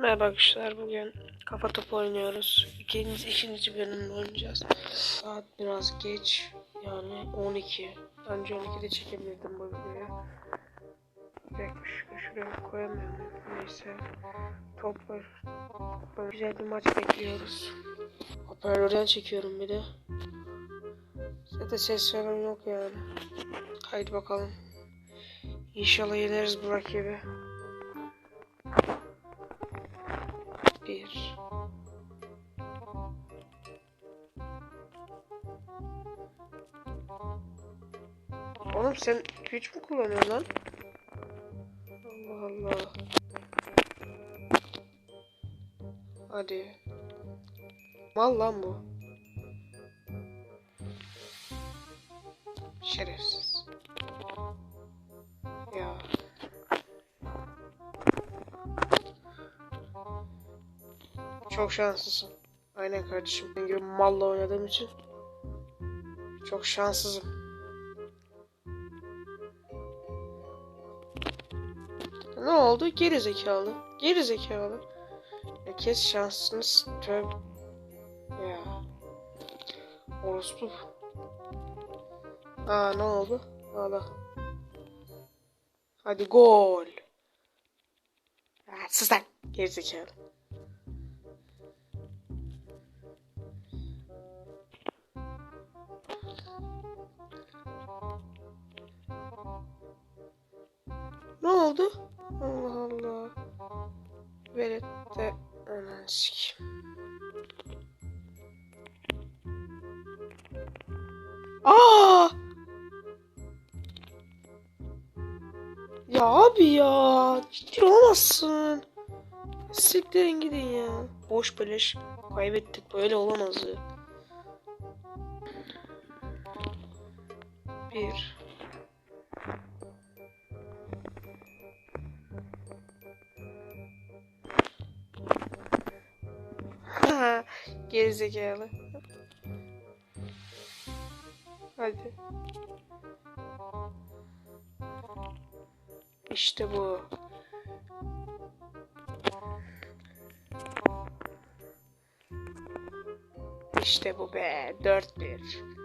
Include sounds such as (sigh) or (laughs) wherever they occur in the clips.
Merhaba arkadaşlar bugün kafa topu oynuyoruz. İkinci, ikinci bölümde oynayacağız. Saat biraz geç yani 12. Önce 12'de çekebilirdim bu videoyu. Şu- şuraya koyamıyorum. Neyse. Top var. Böyle güzel bir maç bekliyoruz. Hoparlörden çekiyorum bir de. Zaten ses falan yok yani. Haydi bakalım. İnşallah yeneriz bu rakibi. Bir. Oğlum sen güç mü kullanıyorsun lan? Allah Allah. Hadi. Mal lan bu. Şerefsiz. Çok şanslısın. Aynen kardeşim. Ben gibi malla oynadığım için çok şanssızım. Ne oldu? Geri zekalı. Geri zekalı. Ya kes şansını. Tövbe. Ya. Orospu. Aa ne oldu? Allah. Hadi gol. Ha, sus lan. Geri Ne oldu? Allah Allah. Velet de anan. Aa! Ya abi ya. Ciddi olamazsın. Siktirin gidin ya. Boş beleş. Kaybettik. Böyle olamaz Bir. (laughs) Gerizekalı. Hadi. İşte bu. İşte bu be. 4-1.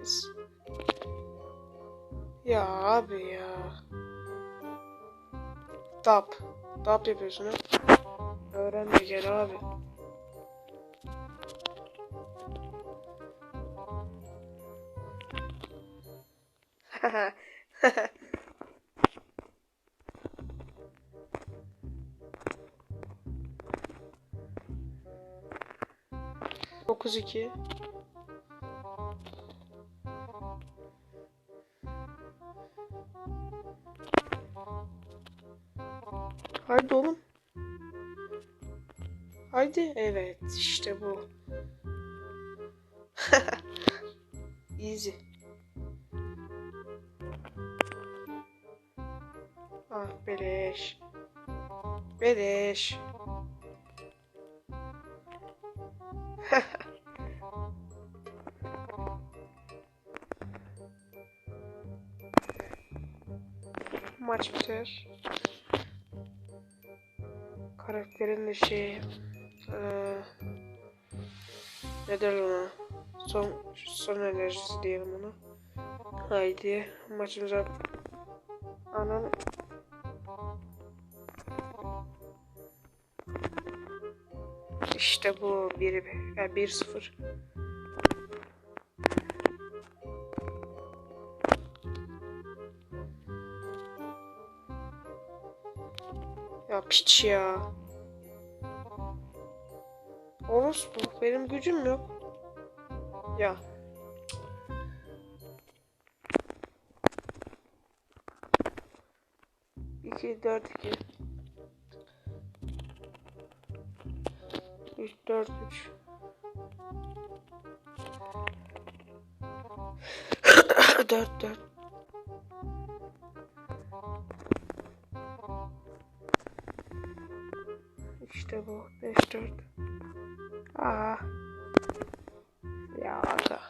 Yes. Ya abi ya. Tap. Tap yapıyorsun ha. Öğren de gel abi. (laughs) Dokuz iki. Haydi oğlum. Haydi. Evet işte bu. (laughs) Easy. Ah beleş. Beleş. (laughs) Maç biter. Karakterin de şey eee ne derler ona son son enerjisi diyelim ona. Haydi maçımıza anan işte bu bir yani bir sıfır. Ya piç ya. Orospu benim gücüm yok. Ya. İki, dört, iki. Üç, dört, üç. (coughs) dört, dört. İşte bu. Beş, dört. Aa. Ya aga.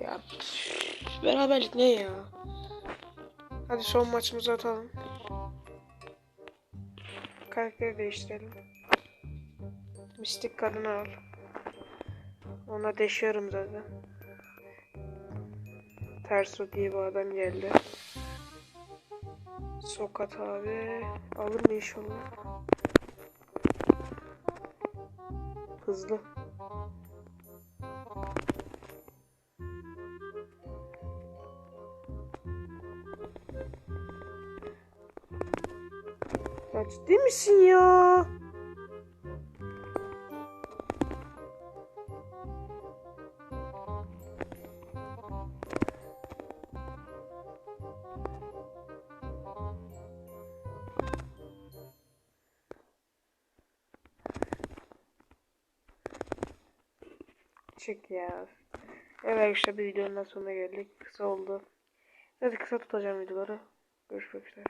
Ya püf, beraberlik ne ya? Hadi son maçımızı atalım. Karakteri değiştirelim. Mistik kadını al. Ona deşiyorum zaten. Terso diye bir adam geldi. Sokat abi. Alır mı inşallah? Hızlı. Ya ciddi misin ya? Çık ya. Evet işte bir videonun sonuna geldik. Kısa oldu. Hadi kısa tutacağım videoları. Görüşmek üzere.